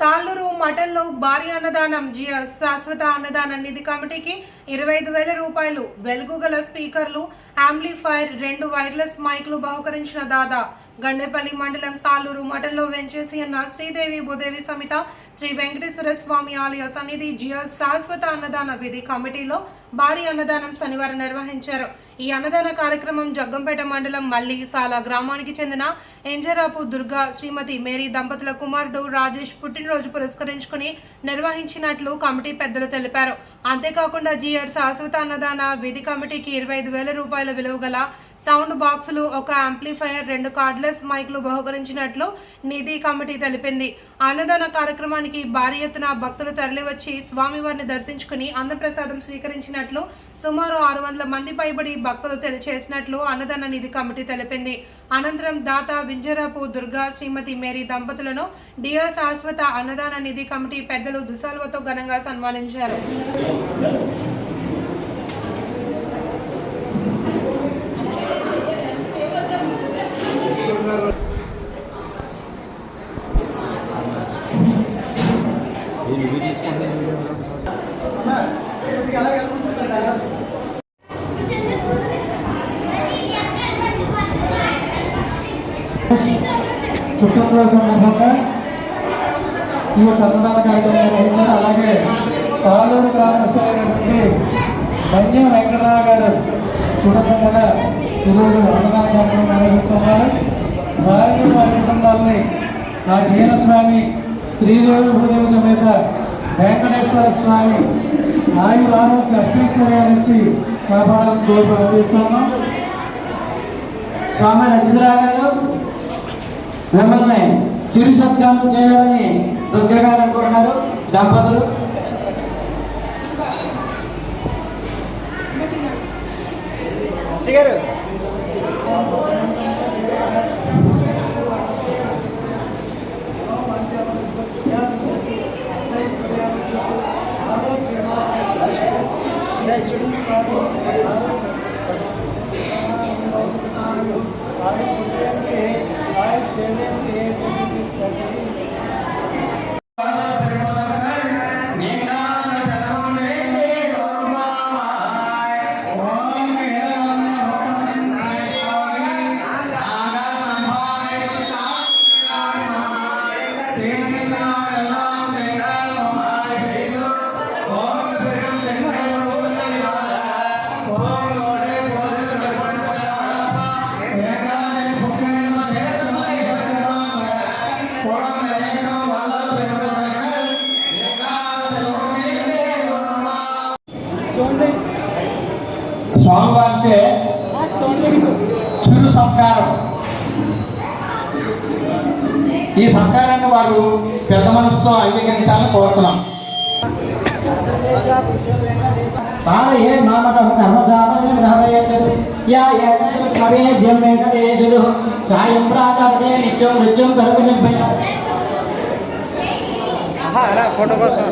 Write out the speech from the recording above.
తాళ్ళూరు మఠంలో భారీ అన్నదానం జిఆర్ శాశ్వత అన్నదాన నిధి కమిటీకి ఇరవై ఐదు వేల రూపాయలు. వెలుగు గల స్పీకర్లు ఆంప్లిఫైర్ రెండు వైర్లెస్ మైక్లు బహుకరించిన దాదా. గండేపల్లి మండలం తాళ్ళూరు మఠంలో వెంచేసి అన్న శ్రీదేవి భూదేవి సమిత శ్రీ వెంకటేశ్వర స్వామి ఆలయ సన్నిధి జియో శాశ్వత అన్నదాన విధి కమిటీలో భారీ అన్నదానం శనివారం నిర్వహించారు. ఈ అన్నదాన కార్యక్రమం జగ్గంపేట మండలం మల్లిసాల గ్రామానికి చెందిన ఎంజరాపు దుర్గా శ్రీమతి మేరీ దంపతుల కుమారుడు రాజేష్ పుట్టినరోజు పురస్కరించుకుని నిర్వహించినట్లు కమిటీ పెద్దలు తెలిపారు. అంతేకాకుండా జిఆర్ శాశ్వత అన్నదాన విధి కమిటీకి ఇరవై ఐదు వేల రూపాయల విలువ గల సౌండ్ బాక్సులు ఒక యాంప్లిఫైయర్ రెండు కార్డ్లెస్ మైక్లు బహుకరించినట్లు నిధి కమిటీ తెలిపింది. అన్నదాన కార్యక్రమానికి భారీ ఎత్తున భక్తులు తరలివచ్చి స్వామివారిని దర్శించుకుని అన్నప్రసాదం స్వీకరించినట్లు సుమారు ఆరు వందల మంది పైబడి భక్తులు తెలియచేసినట్లు అన్నదాన నిధి కమిటీ తెలిపింది. అనంతరం దాత వింజరాపు దుర్గా శ్రీమతి మేరీ దంపతులను డిఆర్ శాశ్వత అన్నదాన నిధి కమిటీ పెద్దలు దుసాల్వతో ఘనంగా సన్మానించారు. పుట్టినరోజు సందర్భంగా ఈ యొక్క అన్నదాన కార్యక్రమం నిర్వహించారు అలాగే తాళూరు గ్రామస్తులైనటువంటి ధన్య వెంకటరావు గారు కుటుంబం కూడా ఈరోజు అన్నదాన కార్యక్రమం నిర్వహిస్తున్నారు వారిని వారి కుటుంబాలని ఆ జీవనస్వామి శ్రీదేవి భూదేవి సమేత వెంకటేశ్వర స్వామి ఆయు ఆరోగ్య అష్టైశ్వర్యాల నుంచి కాపాడాలని కోరుకు అందిస్తున్నాం. స్వామి రచితరావు గారు మిమ్మల్ని చిరు సత్కారం చేయాలని దుర్గగారు అనుకుంటున్నారు. దంపతులు. గారు. Thank you. స్వామివారిచే చిరు సత్కారం. ఈ సత్కారాన్ని వారు పెద్ద మనసుతో అంగీకరించాలని కోరుతున్నాం. పాలయే మామకం కర్మసామయం గ్రహమయచ్చదు యా ఏతత్సవేద్యం వెంకటేశుడు సాయం ప్రాతపటే నిత్యం నృత్యం కరుగు నిర్భయ. అలా ఫోటో కోసం.